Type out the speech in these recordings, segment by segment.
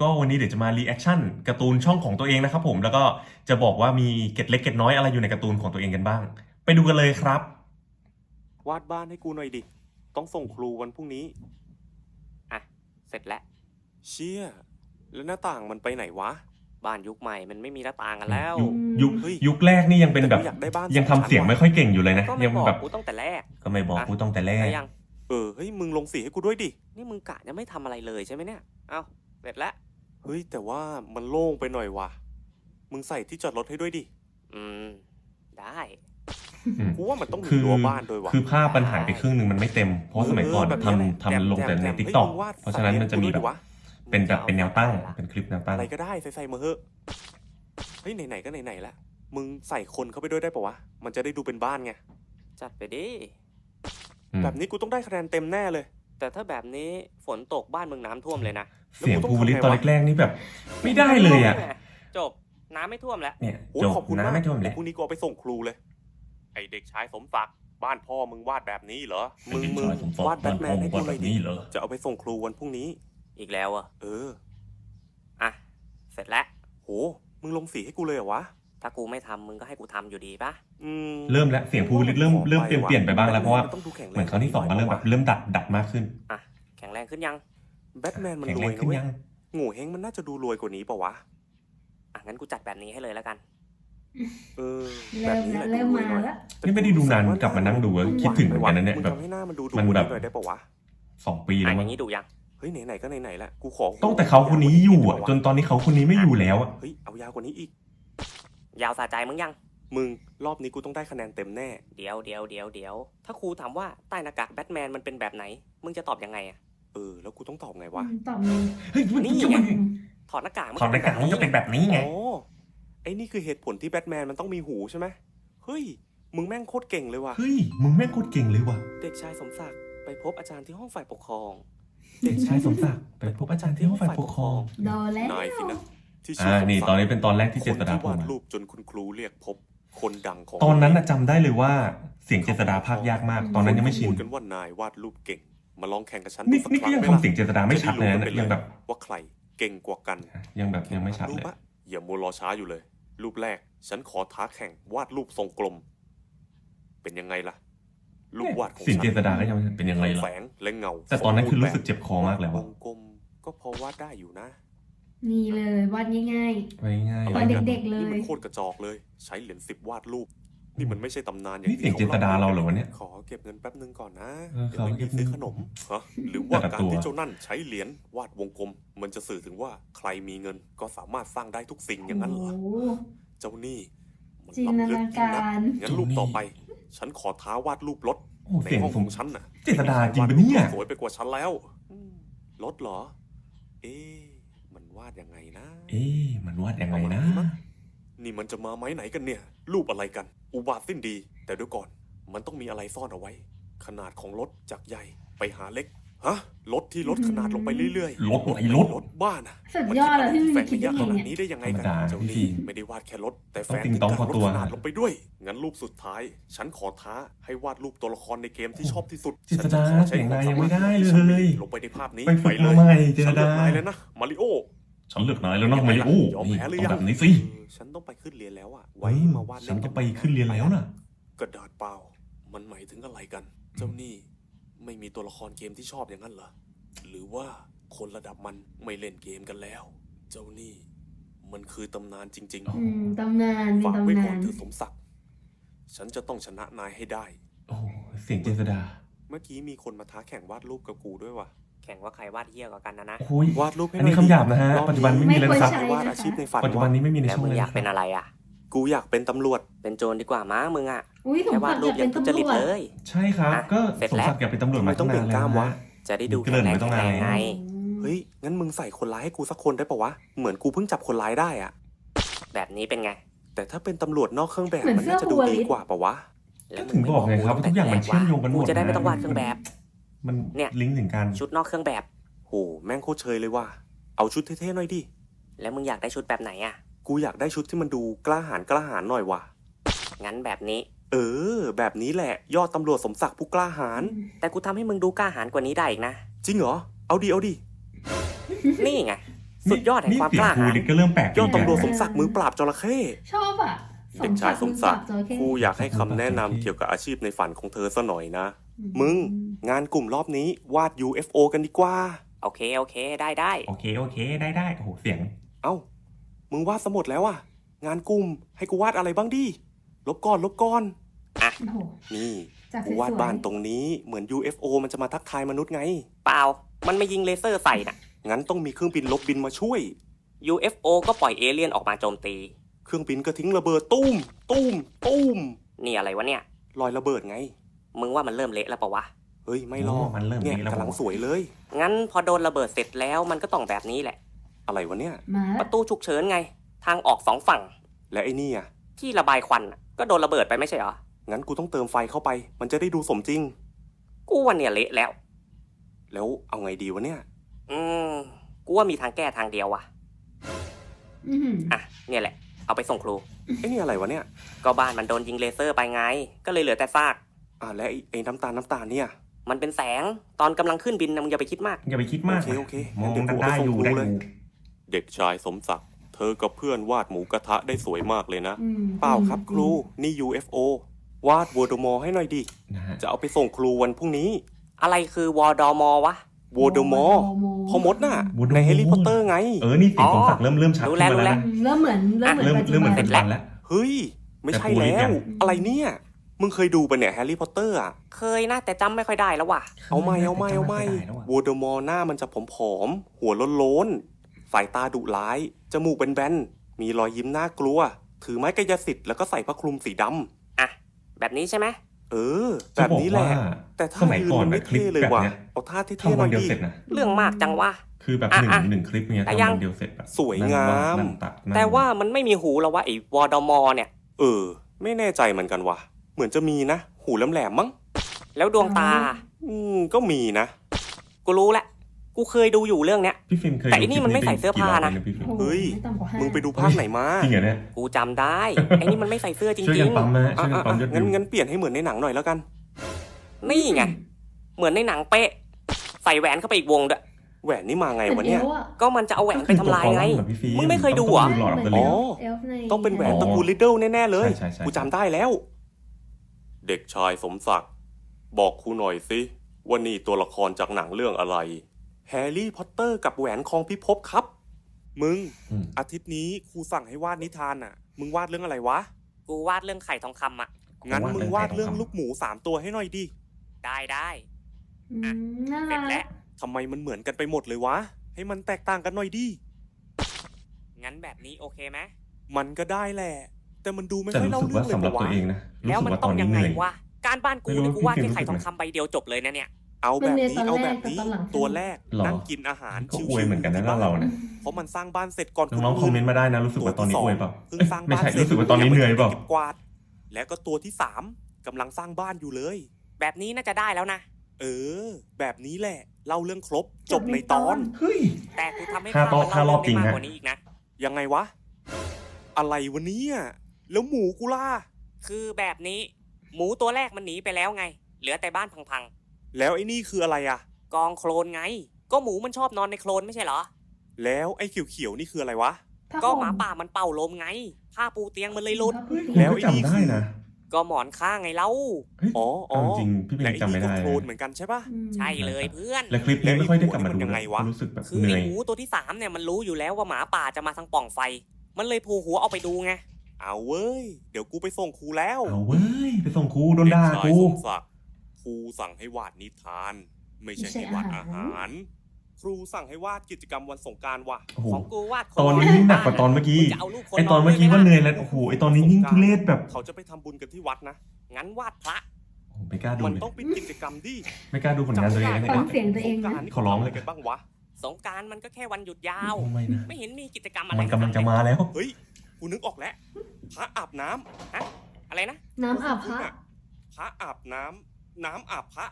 ก็วันนี้เดี๋ยวจะมารีแอคชั่นการ์ตูนช่องของตัวเองนะครับผมแล้วก็จะบอกว่ามีเกร็ดเล็กเกร็ดน้อยอะไรอยู่ในการ์ตูนของตัวเองกันบ้าง ไปดูกันเลยครับ วาดบ้านให้กูหน่อยดิ ต้องส่งครูวันพรุ่งนี้ อะ เสร็จแล้ว เชี่ย แล้วหน้าต่างมันไปไหนวะ บ้านยุคใหม่มันไม่มีหน้าต่างกันแล้วยุคยุคเฮ้ยยุคแรกนี่ยังเป็นแบบแต่กูอยากได้บ้านยังทำเสียงไม่ค่อยเก่งอยู่เลยนะ ก็ไม่ยังบอกแบบกูตั้งแต่แรกก็ไม่บอกอะกูต้องแต่แรกได้ยัง เออ เฮ้ย มึงลงสีให้กูด้วยดิ นี่มึงกะจะไม่ทำอะไรเลยใช่ไหมเนี่ย เอ้าเสร็จแล้ว เฮ้ย แต่ว่ามันโล่งไปหน่อยว่ะ มึงใส่ที่จอดรถให้ด้วยดิ อืม ได้ อืม กูว่ามันต้องมีคือรั้วบ้านด้วยว่ะ คือภาพมันหายไปครึ่งหนึ่งมันไม่เต็ม เพราะสมัยก่อนเแบบนี้แหละทำทำลงแต่ในจมๆทิกฮ้ยตอกมึงวดเพราะฉะนั้นมันจะมีแบบสัตว์เลี้ยงกูด้วยดิวะเป็นแบบเป็นแนวตั้ง เป็นคลิปแนวตั้ง อะไรก็ได้ใส่ใส่มาเหอะ เฮ้ยไหนๆก็ไหนๆละ มึงใส่คนเข้าไปด้วยได้ปะวะ มันจะได้ดูเป็นบ้านไง จัดไปดิ อืม แบบนี้กูต้องได้คะแนนเต็มแน่เลย แต่ถ้าแบบนี้ฝนตกบ้านมึงน้ำท่วมเลยนะ เสียงภูริตตอนแรกๆนี่แบบ ไม่ได้เลยอะ จบน้ำไม่ท่วมแล้วเนี่ยโอ้ยจบขอบคุณนะมากไม่ท่วมเลเดี๋ยยวพรุ่งนี้กูเอาไปส่งครูเลย ไอเด็กชายสมศักดิ์บ้านพ่อมึงวาดแบบนี้เหรอ มึงมึงวาดแบทแมนให้กูหน่อยดิเหรอจะเอาไปส่งครูวันพรุ่งนี้ อีกแล้วอะเอออะเสร็จแล้วโหมึงลงสีให้กูเลยเหรอวะถ้ากูไม่ทำมึงก็ให้กูทำอยู่ดีปะอืมเริ่มแล้วเสียงภูริตเริ่มเริ่มเปลี่ยนเปลี่ยนไปบ้างแล้วเพราะว่าแบทมนต้องดูแข็งแรงเหมือนครั้งที่สองก็เริ่มแบบเริ่มดัดดัดมากขึ้นอะแข็งแรงขึ้นยัง แบทแมนมันแข็งรแรวยงนะขึ้นเว้ยยัง โง่เฮงมันน่าจะดูรวยกว่านี้ปะวะ อะงั้นกูจัดแบบนี้ให้เลยแล้วกัน เออเริ่มนี้แล้วแหะเริ่มดูรวยมาหอยแล้ว นี่ไม่ได้ดูนานกลับมานั่งดูอะคิดถึงเหมือนกันนะเนี่ยมึงแบบ ทำให้หน้ามันดูดูมันแบบ หน่อยได้ปะวะ สองปีอะแล้วอมั้งย่างนี้ดูยัง เฮ้ยไหนๆก็ไหนๆละกูขอต้องแต่เขาคนนี้อยู่อะ จนตอนนี้เขาคนนี้ไม่อยู่แล้วอะเฮ้ยเอายาวกว่านี้อีก ยาวสะใจมึงยัง มึงรอบนี้กูต้องได้คะแนนเต็มแน่ เดี๋ยวเดี๋ยวเดี๋ยวเดี๋ยวถ้าครูถามว่าใต้หน้ากากแบทแมนมันเป็นแบบไหน มึงจะตอบยังไงอะเออแล้วกูต้องตอบไงวะ ตอบเลยเฮ้ยนี่จะไงมาถอดหน้ากากถอดหน้ากากมันจะเป็นแบบนี้ไง อ๋อไอ้นี่คือเหตุผลที่แบทแมนมันต้องมีหูใช่ไหมเฮ้ย มึงแม่งโคตรเก่งเลยว่ะ เฮ้ย มึงแม่งโคตรเก่งเลยว่ะ เด็กชายสมศักดิ์ไปพบอาจารย์ที่ห้องฝ่ายปกครอง เด็กชายสมศักดิ์ไปพบอาจารย์ที่ห้องฝ่ายปกครอง โดนแล้วนายสินะที่ชื่อ่า สมศักดิ์นี่ตอนนี้เป็นตอนแรกที่เจษฎาคนพูวาดดมารูปจนคุณครูเรียกพบ คนดังของตอนนั้นน่ะจำได้เลยว่าเสียงเจษฎาภาคยากมาก ตอนนั้นยังไม่ชิน พูดกันว่านาย วาดรูปเก่ง มาลองแข่งกับฉันนี่ดูสักนี่คก็รั้งยังไหมทำล่ะเสียงเจษฎาไม่ชัดเลยนะจะได้รู้กันไปยังแบบว่าใครเก่งกว่ากัน ยังแบบยังไม่ชัดเลยรูปอะอย่ามัวรอช้าอยู่เลย รูปแรก ฉันขอท้าแข่งวาดรูปทรงกลม เป็นยังไงล่ะรูปวาดของเสียงฉัเจษฎาก็ยังเป็นยังไงทั้ล่ะแฝงและเงา แต่ตอนนั้นคือรู้สึกสมเจ็บคอมากแล้ววอะงกลมก็พอวาดได้อยู่นะ นี่เลยวาดง่ายไปง่ายตอะไรอนกันเด็กๆเลยนี่มันโคตรกระจอกเลย ใช้เหรียญสิบวาดรูป นี่มันไม่ใช่ตำนานอย่างนี่เสียงเจษฎาเราเหรอวะเนี่ยขอเก็บเงินแป๊บนึงก่อนนะเออเดี๋ยวไม่ขอเก็มีบเงินซื้อขนมฮะหรือว่าแต่ละการตัว ที่เจ้านั่นใช้เหรียญวาดวงกลม มันจะสื่อถึงว่าใครมีเงินก็สามารถสร้างได้ทุกสิ่งๆอย่างนั้นเหรอโอ้โหเจ้านี่มันจินตล้ำลึกนายิ่งกานักรงั้นรูปต่อไป ฉันขอท้าวาดรูปรถโอ้ในเสียงห้องสขมองฉันน่ะ เจษฎาจริงปะเนี่ย สวยไปกว่าฉันแล้วอืมรถเหรอ เอ๊ะมันวาดยังไงนะเอ๊ะมันวาดยังไงนะ นี่มันจะมาไม้ไหนกันเนี่ย รูปอะไรกัน อุบาทสิ้นดี แต่เดี๋ยวก่อน มันต้องมีอะไรซ่อนเอาไว้ ขนาดของรถจากใหญ่ไปหาเล็ก ฮะ รถที่ลดขนาดลงไปเรื่อยรถไหนรถรถบ้านอะสุดยอดเลยที่มึงแฝงคิดระยะได้ขไงนาดเนี่ยนี้ได้ยังไงกันธรรมดาเจ้าพี่นี่ไม่ได้วาดแค่รถ แต่แฝงต้องติงต้องถึพอการตัวลดขนาดลงไปด้วย งั้นรูปสุดท้าย ฉันขอท้าให้วาดรูปตัวละครในเกมที่ชอบที่สุดเจษฎาฉันจะขอใช้เสียงนายควยังไม่ได้เลย ฉันมีลงไปในภาพนี้ไปฝึกเลมายใหม่เจษฉันเลืฎาอกนายแล้วนะ มาริโอ ฉันเลือกนายแล้วนะมาริโอ้ยอมนี่แพ้หรือต้อยังงแบบนี้สิเออฉันต้องไปขึ้นเรียนแล้วอะไว้มาวาดฉันต้องไปขึ้นเรียนแล้วน่ะ กระดาษเปล่า มันหมายถึงอะไรกัน เจ้านี่ไม่มีตัวละครเกมที่ชอบอย่างนั้นเหรอ หรือว่าคนระดับมันไม่เล่นเกมกันแล้ว เจ้านี่ มันคือตำนานจริงอืมตำนานมีๆฝากไว้ตำก่อนานน เธอสมศักดิ์ ฉันจะต้องชนะนายให้ได้ โอ้เสียงเจษฎาเมื่อกี้มีคนมาท้าแข่งวาดรูปกับกูด้วยว่ะแข่งว่าใครวาดเฮี้ยกว่ากันนะนะโอ้ยวาดรูปให้อันนี้หยดิคำหยาบนะฮะรอบปัจจุบันไม่มีแล้วนะครับไม่ควรใช้วาดอาชีพในฝันปัจจุบันนี้ไม่มีในแล้วช่องมึงเลยอยากเป็นอะไรอะ กูอยากเป็นตำรวจเป็นโจรดีกว่าม้ามึงอะอุ้ยสแค่มวาศัดกดิ์รูอปยากยัเป็งนทุจตำริรตวจเลย ใช่ครับ อะก็เสร็จสมแล้ว ศักดิ์อยากเป็นตำรวจมาทำไมต้ตั้องงนานเบ่งกแล้ล้าวมวะนะ จะได้ดูเกแข็ริ่งนแรงไม่ต้องแข็งแรงอายไงเฮ้ยงั้นมึงใส่คนร้ายให้กูสักคนได้ปะวะเหมือนกูเพิ่งจับคนร้ายได้อะแบบนี้เป็นไง แต่ถ้าเป็นตำรวจนอกเครื่องแบบเหมือนมันน่าจะดูเสื้อฮูดีลิสกว่าปะวะ แล้วถึงบอกไงครับว่าทุกอย่างมันเชื่อมโยงกันหมดกูจะได้ไม่นะต้องวาดเครื่องแบบ มันเนี่ย ลิงก์ถึงกันชุดนอกเครื่องแบบ โห แม่งโคตรเชยเลยว่ะ เอาชุดเท่ๆหน่อยดิ แล้วมึงอยากได้ชุดแบบไหนอะ กูอยากได้ชุดที่มันดูกล้าหาญกล้าหาญหน่อยว่ะ งั้นแบบนี้ เออ แบบนี้แหละ ยอดตำรวจสมศักดิ์ผู้กล้าหาญ แต่กูทำให้มึงดูกล้าหาญกว่านี้ได้อีกนะ จริงเหรอ เอาดีเอาดี นี่ไง สุดยอดแห่งความกล้านี่หาญเสียงครูดิก็เริ่มแปลกยอดตำรวจดีสมศักดิ์มือปราบจระเข้ ชอบอะเด็กชายสมศักดิ์จระเข้ครูอยากให้คำแนะนำเกี่ยวกับอาชีพในฝันของเธอซะหน่อยนะ มึงงานกลุ่มรอบนี้วาด UFO กันดีกว่า โอเค โอเค ได้ได้ โอเค โอเค ได้ได้โอ้โหเสียง เอ้า มึงวาดสมุดแล้วอะงานกลุ่มให้กูวาดอะไรบ้างดิ ลบก่อนลบก่อนโอ้โหนี่จากสกูวยๆวาดบ้านตรงนี้เหมือน UFO มันจะมาทักทายมนุษย์ไง เปล่า มันไม่ยิงเลเซอร์ใส่น่ะ งั้นต้องมีเครื่องบินลบบินมาช่วย UFO ก็ปล่อยเอเลี่ยนออกมาโจมตี เครื่องบินก็ทิ้งระเบิดตุ้มตุ้มตุ้มนี่อะไรวะเนี่ยลอยระเบิดไง มึงว่ามันเริ่มเละแล้วปะวะ เฮ้ยไม่หรอกโอ้มันเริ่มเนี่ยนี้แล้วกำลังสวยเลย งั้นพอโดนระเบิดเสร็จแล้วมันก็ต้องแบบนี้แหละ อะไรวะเนี่ย มาปแล้วระตูฉุกเฉินไง ทางออกสองฝั่ง และไอ้นี่อะที่ระบายควันน่ะก็โดนระเบิดไปไม่ใช่เหรอ งั้นกูต้องเติมไฟเข้าไป มันจะได้ดูสมจริง กูว่าเนี่ยเละแล้ว แล้วเอาไงดีวะเนี่ย อืม กูว่ามีทางแก้ทางเดียวว่ะ อื้อหืออะ เนี่ยแหละ เอาไปส่งครู ไอ้นี่อะไรวะเนี่ย ก็บ้านมันโดนยิงเลเซอร์ไปไง ก็เลยเหลือแต่ซาก อ่าและไอ้ไอ้น้ำตาลน้ำตาลเนี่ย มันเป็นแสงตอนกำลังขึ้นบินนะมึงอย่าไปคิดมาก อย่าไปคิดมากโอเคโอเคมองงั้นเดี๋ยวกูได้เอาไปอยู่ส่งครูได้เลยอยู่เด็กชายสมศักดิ์เธอกับเพื่อนวาดหมูกระทะได้สวยมากเลยนะ อืมเปล่าครับครู นี่ UFO วาดวอร์ดมอร์ให้หน่อยดิ นะฮะจะเอาไปส่งครูวันพรุ่งนี้อะไรคือวอดอมอวะ วอร์ดมอร์พ่อมดน่ะในแฮร์รี่พอตเตอร์ไง เออนี่เสียงอ๋อสมศักดิ์เริ่มเริ่มชัดรู้ขึ้นแล้ว มารู้แล้แล้ววนะอืมเริ่มเหมือนเริ่มเหมือนเริ่มปัจจุเริ่มเหมือนบัเป็นเสร็จฟัแล้วนแล้ว เฮ้ย ไม่ใช่แต่ครูแล้นี่ยัว ง อะไรเนี่ย มึงเคยดูปะเนี่ยแฮร์รี่พอตเตอร์อะ เคยนะแต่จำไม่ค่อยได้แล้วว่ะ เอาไม่เอาไม่เอาไม่จำด้แล้วอะวอร์ดมอร์หน้ามันจะผอมๆ หัวโล้นๆสายตาดุร้าย จมูกเป็นแบนๆ มีรอยยิ้มน่ากลัว ถือไม้กายสิทธิ์แล้วก็ใส่ผ้าคลุมสีดำอะ แบบนี้ใช่ไหมเออ แบบนี้แหละ จะบอกว่าแต่ถ้าสมัยก่อนยืนะไม่คลิปเท่เลยแบบว่ะเนี้ย เอาท่าเท่ๆทำหน่วัอนยเดียวดิ เสร็จนะ เรื่องมากจังวะ คือแบบอะหนึ่งอะหนึ่งคลิปเนี่ยแต่ทำยังวันเดียวเสร็จอะสวยงามนั่งตัดนั่งแต่ว่ามันไม่มีหูแล้ววะไอ้วอดอมอเนี่ย เออ ไม่แน่ใจเหมือนกันว่ะ เหมือนจะมีนะ หูแหลมๆมั้ง แล้วดวงตา อืมก็มีนะ กูรู้แหละ กูเคยดูอยู่เรื่องเนี้ย พี่ฟิล์มเคยแต่ไอ้นี่มันไม่ใส่เสื้อผ้านะกี่รบแล้วพี่ฟิล์มโอ้โหเฮ้ยไม่ต่ำกว่าห้ามึงไปดูภาคไหนมา จริงเหรอเนี่ย กูจำได้ ไอ้นี่มันไม่ใส่เสื้อจช่วยริกังนปั๊มนะฮะอะช่วยกันอะปั๊มยอะอดงั้นวิวงั้นเปลี่ยนให้เหมือนในหนังหน่อยแล้วกันๆนี่ไง เหมือนในหนังเป๊ะ ใส่แหวนเข้าไปอีกวงด้วย แหวนนี่มาไงเหมืวะอนเอเนี่ยวอะก็มันจะเอาแหวนไปทำลายไง ก็คือตัวฟอร์มแบบพี่ฟิล์มึงไม่เคยดูเหรอ ต้องดูหลอดออฟเดอะอ๋ลิอเอลฟ์ในต้องเป็นแหวนอ๋อตระกูลลิดเดิลแน่ๆเลย ใช่ใช่ใช่ กูจำได้แล้ว เด็กชายสมศักดิ์บอกครูหน่อยสิว่านี่ตัวละครจากหนังเรื่องอะไร แฮร์รี่พอตเตอร์กับแหวนของพิภพครับ มึงอืมอาทิตย์นี้ครูสั่งให้วาดนิทานอะ มึงวาดเรื่องอะไรวะ กูวาดเรื่องไข่ทองคำอะ งั้นมึงวาดเรื่องไข่ทลูกหมูสามตัวให้หน่อยดิ ได้ได้อืมน่าเสร็จรัแล้วกทำไมมันเหมือนกันไปหมดเลยวะ ให้มันแตกต่างกันหน่อยดิ งั้นแบบนี้โอเคไหมมันก็ได้แหละ แต่มันดูไม่แต่ค่อยรู้เล่าสึกเรื่อว่างเลยสำหรับปะตัววะเองนะแล้วรู้สึกมันว่าตต้ออนงนี้ยังเหไงนื่อยวะ การบ้านกูไม่รู้นี่กูวาดพี่แค่ฟิล์มไข่ทองรู้สึกคำใบเดียวจบเลยนะเนี่ย เอาแบบนี้เอาแบบนี้มันมีตอนแรกกับตอนหลังตัวแรกหรอนั่งกินอาหารก็ชิวอวยเหมือนกันนะเราเราเนี่ยเพราะมันสร้างบ้านเสร็จก่อนน้องๆคอมเมนต์มาได้นะรู้สึกว่าตอนนี้อวยเปล่าเพิ่งเอ้ยสร้างไม่บ้านใช่เสร็จรู้สึกว่าตอนนี้เหนื่อยเปล่า ก็บกวาด แล้วก็ตัวที่สามกำลังสร้างบ้านอยู่เลย แบบนี้น่าจะได้แล้วนะ เออ แบบนี้แหละเล่าเรื่องครบจบในตอน เฮ้ย แต่กูทำให้ค่าภาพโต๊ะมันค่ารอบเล่าเรื่องได้มากจริงฮะ กว่านี้อีกนะ ยังไงวะ อะไรวะเนี่ย แล้วหมูกูล่ะ คือแบบนี้หมูตัวแรกมันหนีไปแล้วไง เหลือแต่บ้านพังแล้วไอ้นี่คืออะไรอะๆ กองโคลนไง ก็หมูมันชอบนอนในโคลนไม่ใช่เหรอ แล้วไอ้เขียวๆนี่คืออะไรวะ ผ้ก็ห่หมาป่ามันเป่าลมไงผ้าปูเตียงมันเลยหลุดผ้าปูเตียงแล้วไอ้นี่ จำได้นะก็หมอนข้างไงเล่า เฮ้ยอ๋ออ๋อเอาจริงพี่เป็นและไอ้จำไม่นี่ก็ได้โคลนเหมือนกันใช่ปะ อืมใช่เลยเพื่อน และคลิปนี้ไม่ค่อยได้กลับมาดูแล้วไอ้หมูมันยังไงวะ รู้สึกแบบคือเหนื่ไอ้อย หมูตัวที่สามเนี่ยมันรู้อยู่แล้วว่าหมาป่าจะมาทางปล่องไฟ มันเลยพูหัวเอาไปดูไง เอาเว้ย เดี๋ยวกูไปส่งครูแล้วเอาเว้ย ไปส่งครูโดนด่าเด็กชายครูสมศักดิ์ครูสั่งให้วาดนิทาน ไม่ใช่ให้วาดอาหาร ครูสั่งให้วาดกิจกรรมวันสงกรารว่ะ โอ้โหของกูวาดคตอนนี้ยิ่งหนักกว่าตอนเมื่อกี้มึงจะเอารูปคนไอตอนเมื่อกี้ว่าเหนื่อยแล้วโอ้โหไอตอนนี้ยิ่งทุเรศแบบเขาจะไปทำบุญกันที่วัดนะ งั้นวาดพระ โอ้โหไม่กล้าดูมันเลยต้องเป็นกิจกรรมดิไม่กล้าดูผลงานตัวเองนะฟัเนี่งยเสียงตัวเองสงกนะรานต์นี่ขอร้อง ทำอะไรกันบ้างวะ สงกรารมันก็แค่วันหยุดยาวทำไมนะไม่เห็นมีกิจกรรมอะไรมันกำลังจะมาแล้ว เฮ้ย กูนึกออกแล้วพระอาบน้ำอะไรนะน้ำอาบพระพระอาบน้ำน้ำอาบพระ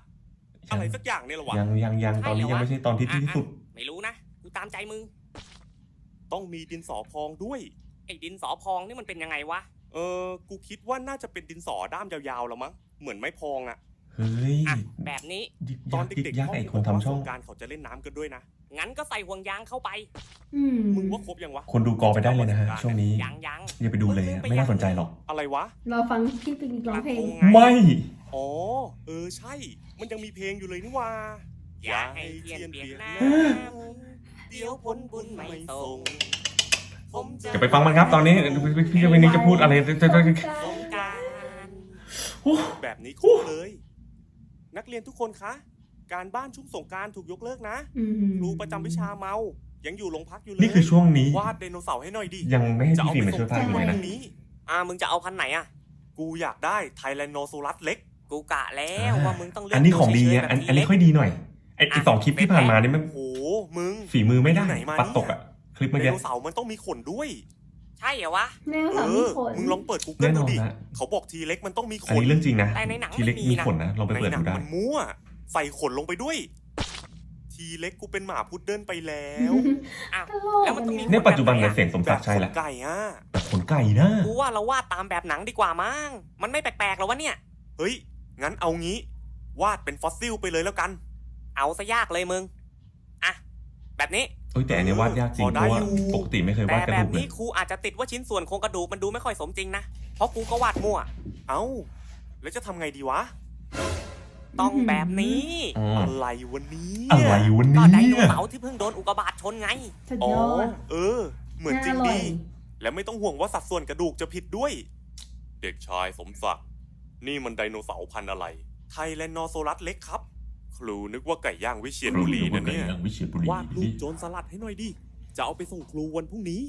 อะไรสักอย่างเนี่ยเหรอวะยังยังยังตอนนี้ยังไม่ใช่ตอนที่ที่สุด ไม่รู้นะกูตามใจมึง ต้องมีดินสอพองด้วย ไอ้ดินสอพองนี่มันเป็นยังไงวะ เออ กูคิดว่าน่าจะเป็นดินสอด้ามยาวๆแล้วมั้ง เหมือนไม้พองอะเฮ้ยอะแบบนี้ยิกตอยันกยิกเด็กยักๆไอพ่คนทำบกว่าช่องสงกรารเขาจะเล่นน้ำกันด้วยนะ งั้นก็ใส่ห่วงยางเข้าไป อืมมึงว่าครบยังวะคนดูกอไปได้เลยนะฮะช่วงนี้ยังยังอย่าไปดูเลยอะไม่น่าสนใจหรอก อะไรวะเราฟังพี่ปิงร้องเพลง ไม่ อ๋อ เออใช่ มันยังมีเพลงอยู่เลยนี่ว่าอย่าให้เทียนเปียกน้ำเดี๋ยวผลบุญไม่ส่งผมจะจะไปฟังมันครับตอนนี้พี่จะไปนี้จะพูดอะไรจะจะสงกรารแบบนี้คุ้มเลย นักเรียนทุกคนคะ การบ้านช่วงสงกรารถูกยกเลิกนะอืมครูประจำวิชาเมา ยังอยู่โรงพักอยู่เลยนี่คือช่วงนี้วาดไดโนเสาร์ให้หน่อยดิยังไม่ให้จะพี่เอาฟิล์ไปมมาส่ช่วยงพากย์เลยพรุ่นะงนี้อ่ามึงจะเอาพันไหนอะกูอยากได้ไทแลนโนซูรัสเล็ก กูกะแล้วว่ามึงต้องเลือกอันนี้ของดีตัวเฉยอะๆแบบอันนี้อันนี้เล็กค่อยดีหน่อยไอไอสองคลิปที่ผ่านมานี่มันโอ้โหมึงฝีมือไม่ได้ไหนมาปัดตกอะคลิปไดเมื่อกี้โนเสาร์มันต้องมีขนด้วยใช่เหรอวะแนวเอสามมีอขนมึงลองเปิดแน่ Google นดูอนดินะเขาบอกทีเล็กมันต้องมีขอันนนี้เรื่องจริงนะแต่ในหนังทีเล็กไม่มีมีนะขนนะลองไปในเปิดหนัดูได้มันมั่ว ใส่ขนลงไปด้วย ทีเล็กกูเป็นหมาพุดเดิ้ลไปแล้วอ้าวตลกแล้วมันต้องมีเนี่ยปัจจุบันเนี่ยเสียงสมแบศักบดิ์ใช่ขแหนละไก่อะ แต่ขนไก่นะกูว่าเราวาดตามแบบหนังดีกว่ามั้ง มันไม่แปลกๆหรอวะเนี่ย เฮ้ย งั้นเอางี้ วาดเป็นฟอสซิลไปเลยแล้วกัน เอาซะยากเลยมึง อะ แบบนี้ เอ้ยแต่อันนี้วาดยากจริง พอเพได้ราะว่าอยู่ ปกติไม่เคยแต่วาดกระแบดูบกเลนี้ยครูอาจจะติดว่าชิ้นส่วนโครงกระดูกมันดูไม่ค่อยสมจริงนะ เพราะกูก็วาดมั่ว เอ้า แล้วจะทำไงดีวะ ต้องแบบนี้อ๋ออะไรวันนี้ อะไรวันก็นี้ไดโนเสาร์ที่เพิ่งโดนอุกกาบาตชนไง สุดอ๋ยอ อดเออ เหมือนจริงน่าอร่อดียและไม่ต้องห่วงว่าสัดส่วนกระดูกจะผิดด้วย เด็กชายสมศักดิ์ นี่มันไดโนเสาร์พันธุ์อะไร ไทแลนนอโซรัสเล็กครับ ครูนึกว่าไก่ย่างวิเชียรบุรีนะเนี่ยอย่างวิเชียรบุรีวาดรูปโจรสลัดให้หน่อยดิ จะเอาไปส่งครูวันพรุ่งนี้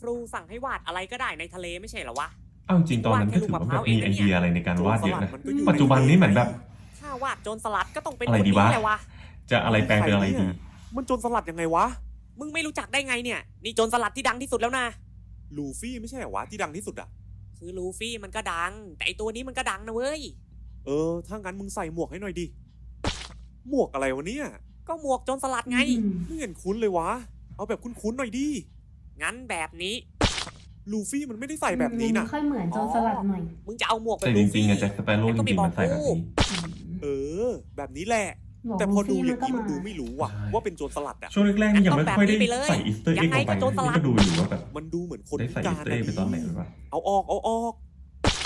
ครูสั่งให้วาดอะไรก็ได้ในทะเลไม่ใช่เหรอวะ เอาจริงๆตอนนั้นก็ถือว่าแบบมีไอเดียอะไรในการวาดเยอะนะโจรสลัดมันก็อยู่ปัจจุบันนี้เหมือนแบบถ้า วาดโจรสลัดก็ต้องเป็นอะไรคนดีนี้วะ แหละวะจะอะไรแปลงเป็นอะไรดี มันโจรสลัดยังไงวะ มึงไม่รู้จักได้ไงเนี่ย นี่โจรสลัดที่ดังที่สุดแล้วนะ ลูฟี่ไม่ใช่เหรอวะที่ดังที่สุดอะคือลูฟี่มันก็ดัง แต่ไอตัวนี้มันก็ดังนะเว้ย เออ ถ้างั้นมึงใส่หมวกให้หน่อยดิ หมวกอะไรวะเนี่ย ก็หมวกโจรสลัดไงอืมไม่เห็นคุ้นเลยวะ เอาแบบคุ้นๆหน่อยดิ งั้นแบบนี้ ลูฟี่มันไม่ได้ใส่แบบนี้นะ ค่อยเหมือนโจรสลัดหน่อย มึงจะเอาหมวกแบบแต่จลูริงฟี่ ๆอะแจ็คสเปโร่จงั้นก็ไม่ริงบๆอกมันใส่แบบกูนี้ เออ แบบนี้แหละบอกแต่พอดูลูอฟี่ย่างมันก็นี้มันมาดูไม่รู้ว่ะใช่ว่าเป็นโจรสลัดอะช่วงแรกๆนี่ยังไม่ค่อยได้งั้นต้องแบบนี้ไปเลยใส่อีสเตอร์ยัเอ็กงไงเข้าไปก็โจรสลัดนี่ก็ดูอยู่ว่าแบบมันดูเหมือนคนได้พิใส่กาอีสรเตอร์เอ็กไปตอนไหนหรือเปล่าเอาออกเอาออก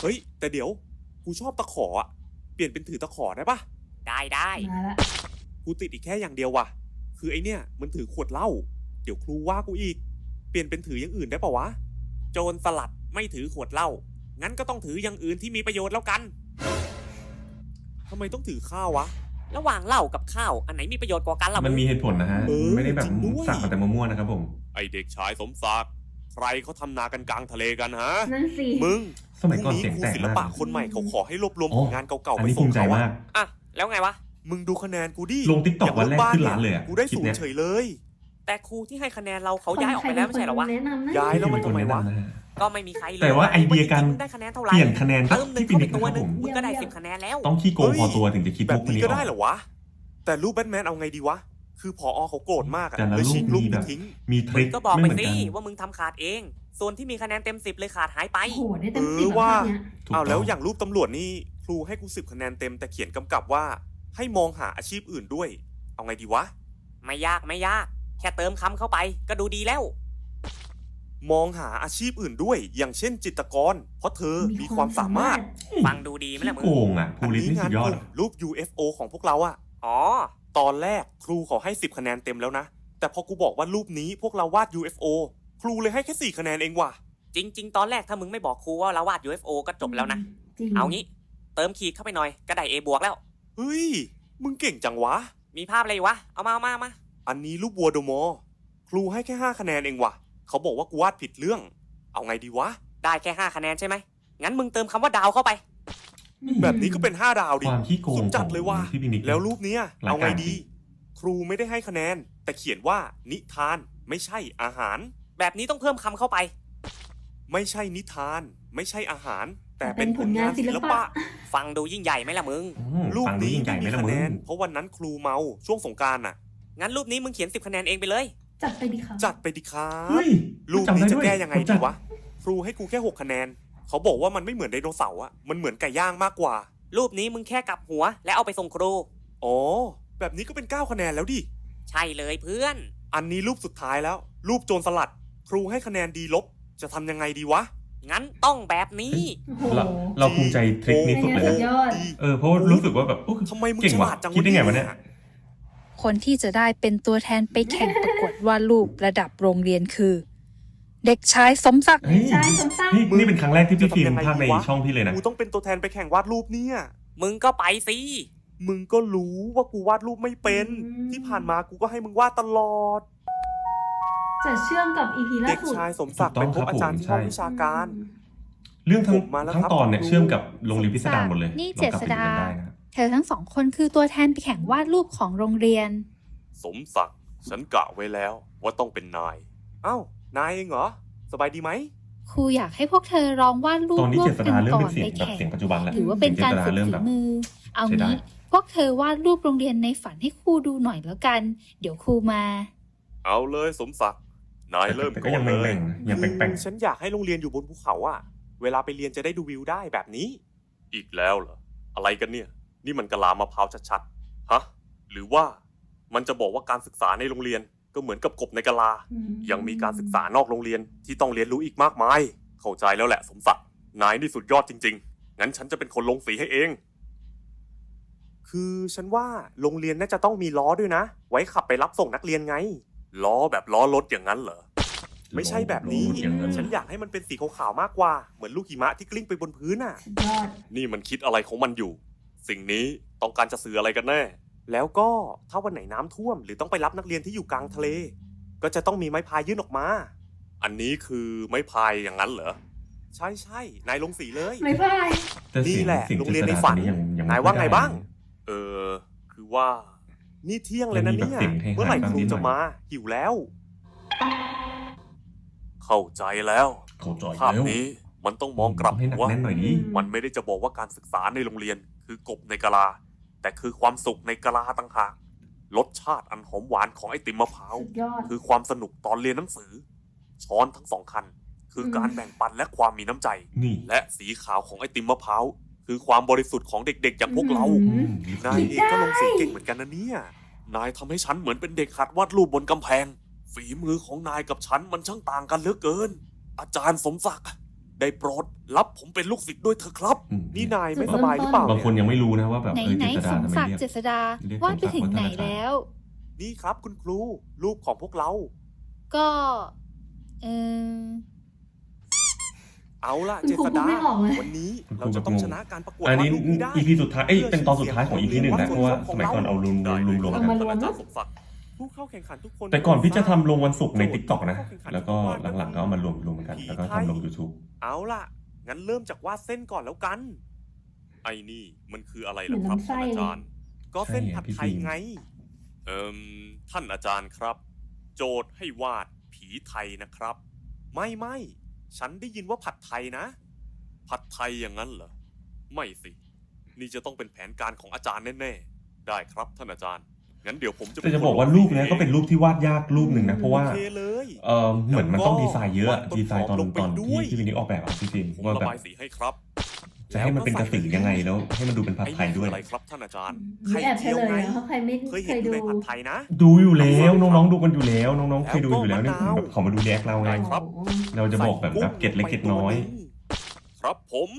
เฮ้ย แต่เดี๋ยวกูชอบตะขออะเปลี่ยนเป็นถือตะขอได้ปะได้ได้มาละกูติดอีกแค่อย่างเดียวว่ะ คือไอเนี่ยมันถือขวดเหล้าเดี๋ยวครูว่ากูอีก เปลี่ยนเป็นถืออย่างอื่นได้ปะวะ โจรสลัดไม่ถือขวดเหล้างั้นก็ต้องถืออย่างอื่นที่มีประโยชน์แล้วกัน ทำไมต้องถือข้าววะ ระหว่างเหล้ากับข้าว อันไหนมีประโยชน์กว่ากันล่ะ มันงมีเหตุผลนะฮะ เออไม่ได้แบบจริงด้วย สั่งมาแต่มั่วๆนะครับผม ไอเด็กชายสมศักดิ์ใครเขาทำนากันกลางทะเลกันฮะ นั่นสิมึงสมัยก่อนพรุ่เสียงครูแตกศิลมาก ปะคนใหม่เขาขอให้รวบรวมอ๋ผอลงานเก่าๆอันไปนี้ส่ภูงมิใจเขามาอะกอะ แล้วไงวะ มึงดูคะแนนกูดิลง TikTok ย่างวันแรกบ้ขึ้นล้านเลยอะกูได้คลิปสูงเนี้ยเฉยเลย แต่ครูที่ให้คะแนนเราเขาย้ายออกไปแล้วไม่ใช่เหรอวะแนะนำนะย้ายแล้วมันทำไมวะแนะนำนฮ ก็ไม่มีใครเลยแต่ว่าไอเดียการจงๆมึงได้คะแนนเท่าไหร่เปลี่ยนคะแนนก็เติมหนึ่งที่เข้าเป็นไปนิดตัวหนึ่งนะครับผมมึงก็ได้สิบคะแนนแล้ว ต้องขี้โกงพอตัวถึงจะคิดแบมุบกพวกนี้นี้ก็อได้อกเหรอวะ แต่รูปแบทแมนเอาไงดีวะ คือพออเขาโกรธมากอะแต่ละเลยฉีกรูรูปปมีแบบทิ้ง มีทมึริงคก็บอกไม่ไปเหมือนสิกันว่ามึงทำขาดเอง ส่วนที่มีคะแนนเต็มสิบเลยขาดหายไป โอ้โหได้เต็มเออสิบแบบว่าภาพเนี้ยถูกอ้าวต้แล้วอย่างรูปตำรวจนี่ครูให้กูสิบคะแนนเต็มแต่เขียนกำกับว่า ให้มองหาอาชีพอื่นด้วย เอาไงดีวะ ไม่ยากไม่ยาก แค่เติมคำเข้าไปก็ดูดีแล้ว มองหาอาชีพอื่นด้วย อย่างเช่นจิตรกร เพราะเธอมีความสามารถฟังดูดีไหมล่ะมึงโกงอะภูริศนี่สุดยอดกลุ่อะมรูป UFO ของพวกเราอะอ๋อ ตอนแรกครูขอให้ 10 คะแนนเต็มแล้วนะ แต่พอกูบอกว่ารูปนี้พวกเราวาด UFO ครูเลยให้แค่ 4 คะแนนเองว่ะ จริง ๆ ตอนแรกถ้ามึงไม่บอกครูว่าเราวาด UFO ก็จบแล้วนะ จริงเอางี้ เติมขีดเข้าไปหน่อยก็ได้ A บวกแล้ว เฮ้ย มึงเก่งจังวะ มีภาพอะไรวะ เอามาเอามาเอามาอันนี้รูปวัวโดโมครูให้แค่ 5 คะแนนเองว่ะ เขาบอกว่ากูวาดผิดเรื่อง เอาไงดีวะ ได้แค่ 5 คะแนนใช่ไหม งั้นมึงเติมคำว่าดาวเข้าไป แบบนี้ก็เป็น 5 ดาวดิความขี้โกงสุดจัดเลยว่ะของพี่ปินิกแล้วรูปเนี้ยรายการ เอาไงดี ครูไม่ได้ให้คะแนน แต่เขียนว่านิทานไม่ใช่อาหาร แบบนี้ต้องเพิ่มคำเข้าไป ไม่ใช่นิทาน ไม่ใช่อาหาร แต่เป็นผลงานศิลปะ ฟังดูยิ่งใหญ่ไหมล่ะมึง อืมรูปฟังดูนี้ยิ่งใหญ่ไม่ไหมมีล่ะคะมึแนงน เพราะวันนั้นครูเมาช่วงสงกรารน่ะ งั้นรูปนี้มึงเขียน 10 คะแนนเองไปเลย จัดไปดิค่ะจัดไปดิครับเฮ้ยรูปจำนี้ได้จะด้วยแก้ยังไงผมดีจำวะ ครูให้กูแค่6คะแนน เขาบอกว่ามันไม่เหมือนไดโนเสาร์อะมันเหมือนไก่ย่างมากกว่า รูปนี้มึงแค่กลับหัว และเอาไปส่งครู อ๋อ แบบนี้ก็เป็น 9 คะแนนแล้วดิ ใช่เลยเพื่อน อันนี้รูปสุดท้ายแล้ว รูปโจรสลัด ครูให้คะแนนดีลบ จะทำยังไงดีวะ งั้นต้องแบบนี้ โอ้โห เราเราภูมิใจทริคนี้สุดเลยสุนะดยอด เออเพราะว่ารู้สึกว่าแบบโอ้ทำไมมึงเก่งฉว่ะลาดจังคิดได้ไงวะเนี่ย คนที่จะได้เป็นตัวแทนไปแข่งประกวดวาดรูประดับโรงเรียนคือ เด็กชายสมศักดิ์เฮ้ยใช่สมศักดิ์นี่นี่เป็นครั้งแรกที่พี่ฟิล์มจะทำยังไงพากในดีวะช่องพี่เลยนะ กูต้องเป็นตัวแทนไปแข่งวาดรูปเนี่ย มึงก็ไปสิ มึงก็รู้ว่ากูวาดรูปไม่เป็นอืมที่ผ่านมากูก็ให้มึงวาดตลอด จะเชื่อมกับอีพีล่าเด็กสุดชายสมศักดิ์ถูไปกพต้องบอาจารย์ครับที่ผมห้องวิชาการ เรื่องทั้งผมมาแล้วทั้งครับตอนเนี่ยครูเชื่อมกับโรงเรียนพิสดารหมดเลยนี่ลองเจกลับษไปดูดากันได้นะ เธอทั้งสองคนคือตัวแทนไปแข่งวาดรูปของโรงเรียน สมศักดิ์ฉันกะไว้แล้วว่าต้องเป็นนาย เอ้า นายเองเหรอ สบายดีไหม ครูอยากให้พวกเธอลองวาดรูตปอนนี้ร่วเจมษกัดานเริ่มก่อเป็นนเสียงไปแบบแข่งเสียงปัจจุบันแล้วหรือว่าเป็นการสียงจษฝึกเริ่มฝีแบบมือ เอาใช้ได้งี้พวกเธอวาดรูปโรงเรียนในฝันให้ครูดูหน่อยแล้วกัน เดี๋ยวครูมา เอาเลยสมศักดิ์ นายเริ่มแต่ก่ก็อยันงเลแม่ย งๆนะยังแป้งฉันอยากให้โรงเรียนอยู่บนภูเขาอะเวลาไปเรียนจะได้ดูวิวได้แบบนี้ อีกแล้วเหรอ อะไรกันเนี่ย นี่มันกะลามะพร้าวชัดๆ ฮะ หรือว่ามันจะบอกว่าการศึกษาในโรงเรียนก็เหมือนกับกบในกะลาอืมยังมีการศึกษานอกโรงเรียนที่ต้องเรียนรู้อีกมากมาย เข้าใจแล้วแหละสมศักดิ์ นายนี่สุดยอดจริง ๆ งั้นฉันจะเป็นคนลงสีให้เอง คือฉันว่าโรงเรียนน่าจะต้องมีล้อด้วยนะ ไว้ขับไปรับส่งนักเรียนไง ล้อแบบล้อรถอย่างนั้นเหรอๆไม่ใช่แบบนี้โอ้โหอย่างนั้น ฉันอยากให้มันเป็นสีขาวๆมากกว่า เหมือนลูกหิมะที่กลิ้งไปบนพื้นน่ะ สุดยอด นี่มันคิดอะไรของมันอยู่ สิ่งนี้ต้องการจะสื่ออะไรกันแน่ แล้วก็ถ้าวันไหนน้ำท่วม หรือต้องไปรับนักเรียนที่อยู่กลางทะเล ก็จะต้องมีไม้พายยื่นออกมา อันนี้คือไม้พายอย่างนั้นเหรอ ใช่ใช่นายลงสีเลย ไม่พลาดแต่เสียนี่แหละเสียโรงเรียนจษในฎฝันตอยังยังนายว่าไงม่ด้บ้าง เออ คือว่า นี่เที่ยงเลยนะมันมีเนี่ยแบบเสียงเทเมื่อไหร่บ้างครูนิดหน่จะอยมา หิวแล้ว เข้าใจแล้ว เขาจอยภาพแล้วนี้มันต้องมองกลับให้หนักว่าแน่นหน่อยดิ มันไม่ได้จะบอกว่าการศึกษาในโรงเรียน คือกบในกะลา แต่คือความสุขในกะลาต่างหากรสชาติอันหอมหวานของไอติมมะพร้าว สุดยอด คือความสนุกตอนเรียนหนังสือ ช้อนทั้งสองคัน คือการอืมแบ่งปันและความมีน้ำใจ นี่ และสีขาวของไอติมมะพร้าว คือความบริสุทธิ์ของเด็กๆ อย่างพวกเรา อืม นายเองก็ลงสีเก่งเหมือนกันนะเนี่ย นายทำให้ฉันเหมือนเป็นเด็กหัดวาดรูปบนกำแพง ฝีมือของนายกับฉันมันช่างต่างกันเหลือเกิน อาจารย์สมศักดิ์ ได้โปรดรับผมเป็นลูกศิษย์ด้วยเถอะครับ อืม นี่นายไม่สบายหรือเปล่าบางคนยังไม่รู้นะว่าแบบไหนเออไหนเจษสดามทำไมศักดิ์เรียกเจษดาเรียกวาดไปสมศักดิ์ถึงไหนวัฒนาจารย์แล้ว นี่ครับคุณครูรูปของพวกเรา ก็เออเอาล่ะคุณเจครูษพูดดาไม่ออกเลย วันนี้คุณครูเราจะต้องแบบงง ชนะการประกวดอันวานี้ดรูปนี้ได้ อีพีสุดท้ายเอ้ยเป็นตอนสุดท้ายของอีพีหนึ่งนะเพราะว่าสมัยก่อนเอารวมรวมรวมรวมเอากันมารวมอาจารย์สมศักดิ์ ผู้เข้าแข่งขันทุกคนแต่ก่อนพี่จะทำลงวันศุกร์ใน t ิ k t o k นะ แล้วก็หลังๆก็เอามารวมรวมกัน แล้วก็ทำลง YouTube เอาล่ะ งั้นเริ่มจากวาดเส้นก่อนแล้วกัน ไอ้นี่มันคืออะไรล่ะเหมืคอนรับลำไส้ท่านอาเลยจารย์ ก็เส้นใช่ไงผัดพี่ไทยฟิล์มไง เอิมท่านอาจารย์ครับ โจทย์ให้วาดผีไทยนะครับ ไม่ไม่ฉันได้ยินว่าผัดไทยนะ ผัดไทยอย่างนั้นเหรอ ไม่สิ นี่จะต้องเป็นแผนการของอาจารย์แน่ๆ ได้ครับท่านอาจารย์ งั้นเดี๋ยวผมจะแต่จะบอกว่ารูปเนี้ยก็เป็นรูปที่วาดยากรูปหนึ่งนะเพราะว่า โอเคเลย เออเหมือนมันต้องดีไซน์เยอะอะแล้วก็ดีไซน์ตอนลงไปตอนด้ที่วยที่วินิจออกแบบอะพี่ฟิล์มผมว่าระแบบบายสีให้ครับจะให้มันเป็นกระสือยังไงแล้ว ให้มันดูเป็นผัดไทยด้วย อ้นี่คืออะไรครับท่านอาจารย์ไม่แอบเฉลยไงนะเพราะใครไม่เคยเคเห็นยอยู่ดู ในผัดไทยนะ ดูอยู่แล้วน้องๆดูกันอยู่แล้วน้องๆเคยดูอยู่แล้วเนี่ยแล้วก็มะนาวแบบเขามาดูแยกเราไงได้ครับโอ้เราจะบอกแบบแบบเกร็ดเล็กเกร็ดน้อย ครับผม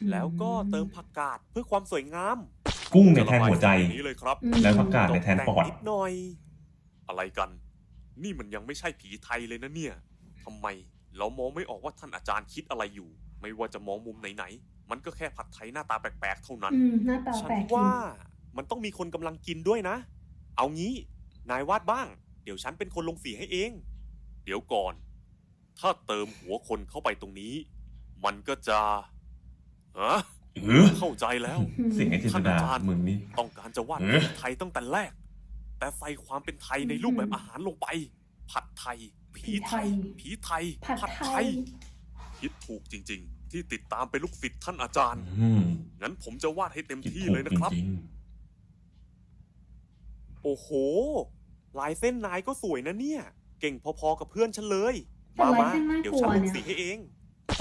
อืมแล้วก็เติมผักกาดเพื่อความสวยงาม กุ้งเนี่ยแทนหัวใจะระบายสีนี้เลยครับอืมแล้วผักกาดเนี่ยแทนปอดตกแต่งนิดหน่อย อะไรกัน นี่มันยังไม่ใช่ผีไทยเลยนะเนี่ยทำไม เรามองไม่ออกว่าท่านอาจารย์คิดอะไรอยู่ ไม่ว่าจะมองมุมไหนๆมันก็แค่ผัดไทยหน้าตาแปลกๆเท่านั้น อืมหน้าตาฉันแปลกจริงว่ามันต้องมีคนกำลังกินด้วยนะ เอางี้ นายวาดบ้าง เดี๋ยวฉันเป็นคนลงสีให้เอง เดี๋ยวก่อน ถ้าเติมหัวคนเข้าไปตรงนี้ มันก็จะฮะ เออเข้าใจแล้ว เสียงไอ้เจษดามึงนี่ ต้องการจะวาดเออเป็นไทยตั้งแต่แรก แต่ใส่ความเป็นไทยในรูปแบบอาหารลงไป ผัดไทย ผีไทย ผีไทย ผัดไทย คิดถูกจริง ๆ ที่ติดตามเป็นลูกศิษย์ท่านอาจารย์ อืมงั้นผมจะวาดให้เต็มคิดที่ถูกเลยจนะครับริงโอ้โห ลายเส้นนายก็สวยนะเนี่ย เก่งพอๆกับเพื่อนฉันเลย แต่มาลายมาเส้นน่ากลัวเดี๋ยวฉันลงเนี่ย สีให้เอง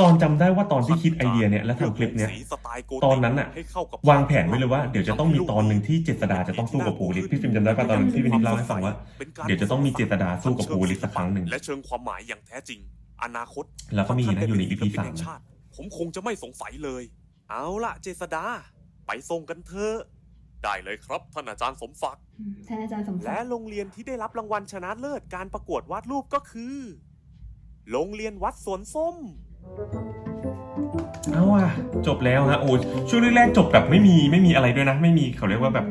ตอนจำได้ว่าตอนที่คิดไอเดียเนี่ยและทำคลิปเนี่ยสีสไตล์โกธิกตอนนั้นน่ะให้เข้ากับวางแผนไว้เลยว่าเดี๋ยวจะต้องมีตอนหนึ่งที่เจษดาจะต้องสู้กับปูลิสพี่ฟิล์มจำได้ป่ะตอนนั้นพี่วินิจเล่าให้ฟังว่าเดี๋ยวจะต้องมีเจษดาสู้กับปูลิสสักครั้งหนึ่งและเชิงความหมายอย่างแท้จริง อนาคต แล้วก็มีนะอยู่ใน EP ถ้าท่านได้เป็นศิลปินสามแห่งชาติผมคงจะไม่สงสัยเลย เอาล่ะเจษดา ไปส่งกันเถอะได้เลยครับท่านอาจารย์สมศักดิ์อืมท่านอาจารย์สมศัและกดิ์โรงเรียนที่ได้รับรางวัลชนะเลิศการประกวดวาดรูปก็คือ โรงเรียนวัดสวนส้ม เอาว่ะจบแล้วฮะโอ้ช่วงแรกๆจบแบบไม่มีไม่มีอะไรด้วยนะ ไม่มีเขาเรียกว่าแบบ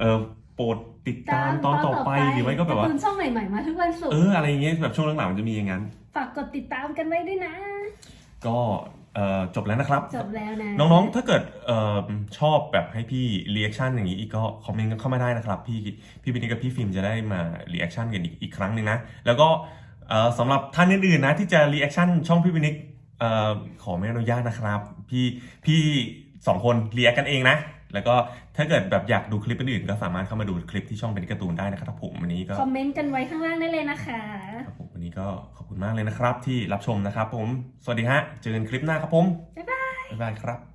เออโปรดติดตามตอนต่อไปหรือไม่ก็แบบว่ารตูนช่องใหม่ๆมาทุกวันศุกเอร์ออะไรอย่างเงี้ยแบบช่วงหลังๆมันจะมีอย่างนั้น ฝากกดติดตามกันไว้ด้วยนะ ก็เอ่อจบแล้วนะครับ จบแล้วนะน้องๆ ถ้าเกิดเอ่อชอบแบบให้พี่รีแอคชั่นอย่างนี้อีกก็คอมเมนต์กันเข้ามาได้นะครับ พี่พี่บินนี่กับพี่ฟิล์มจะได้มารีแอคชั่นกันอีกอีกครั้งหนึ่งนะ แล้วก็เอ่อสำหรับท่านอื่นๆนะที่จะรีแอคชั่นช่องพี่บินิก เอ่อขอไม่อนุญาตนะครับ พี่พี่สองคนรีแอคกันเองนะ แล้วก็ถ้าเกิดแบบอยากดูคลิปอื่นๆก็สามารถเข้ามาดูคลิปที่ช่องเป็นการ์ตูนได้นะครับผมวันนี้ก็คอมเมนต์กันไว้ข้างล่างได้เลยนะคะ ครับผมวันนี้ก็ขอบคุณมากเลยนะครับ ที่รับชมนะครับผม สวัสดีฮะ เจอกันคลิปหน้าครับผม บ๊ายบาย บ๊ายบายครับ